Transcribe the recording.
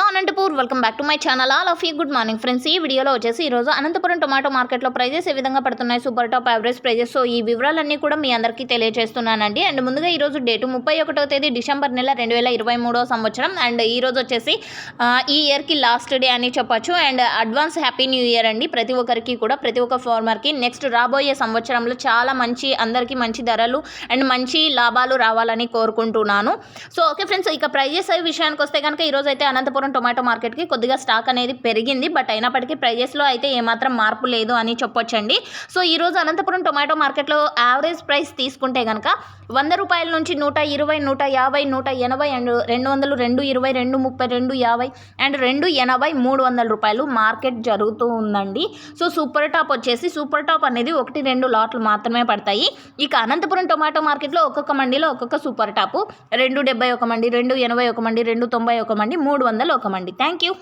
Hello Anantapur welcome back to my channel. All of you good morning friends. ఈ వీడియోలో వచ్చేసి ఈరోజు Anantapuram tomato మార్కెట్లో ప్రైజెస్ ఏ విధంగా పడుతున్నాయి super top average prices. So ఈ వివరాలన్నీ కూడా మీ అందరికీ తెలియజేస్తున్నానండి. అండ్ ముందుగా ఈరోజు డేటు ముప్పై ఒకటో తేదీ డిసెంబర్ నెల రెండు వేల ఇరవై మూడో సంవత్సరం. అండ్ ఈరోజు వచ్చేసి ఈ ఇయర్కి లాస్ట్ డే అని చెప్పొచ్చు. And advance happy new year అండి. ప్రతి ఒక్కరికి కూడా ప్రతి ఒక్క ఫార్మర్కి నెక్స్ట్ రాబోయే సంవత్సరంలో చాలా మంచి అందరికీ మంచి ధరలు అండ్ మంచి లాభాలు రావాలని కోరుకుంటున్నాను. సో ఓకే ఫ్రెండ్స్ ఇక ప్రైజెస్ విషయానికి వస్తే కనుక ఈరోజు అయితే అనంతపురం టొమాటో మార్కెట్కి కొద్దిగా స్టాక్ అనేది పెరిగింది. బట్ అయినప్పటికీ ప్రైజెస్లో అయితే ఏమాత్రం మార్పు లేదు అని చెప్పొచ్చండి. సో ఈరోజు అనంతపురం టొమాటో మార్కెట్లో యావరేజ్ ప్రైస్ తీసుకుంటే కనుక వంద రూపాయల నుంచి నూట ఇరవై నూట యాభై నూట ఎనభై అండ్ రెండు వందలు రెండు ఇరవై రెండు ముప్పై రెండు యాభై అండ్ రెండు ఎనభై మూడు వందల రూపాయలు మార్కెట్ జరుగుతూ ఉందండి. సో సూపర్ టాప్ వచ్చేసి సూపర్ టాప్ అనేది ఒకటి రెండు లాట్లు మాత్రమే పడతాయి. ఇక అనంతపురం టొమాటో మార్కెట్లో ఒక్కొక్క మండిలో ఒక్కొక్క సూపర్ టాపు. రెండు డెబ్బై ఒక మండి రెండు ఎనభై ఒక మండి రెండు తొంభై ఒక మండి మూడు వందలు ఒక అండి థ్యాంక్ యూ.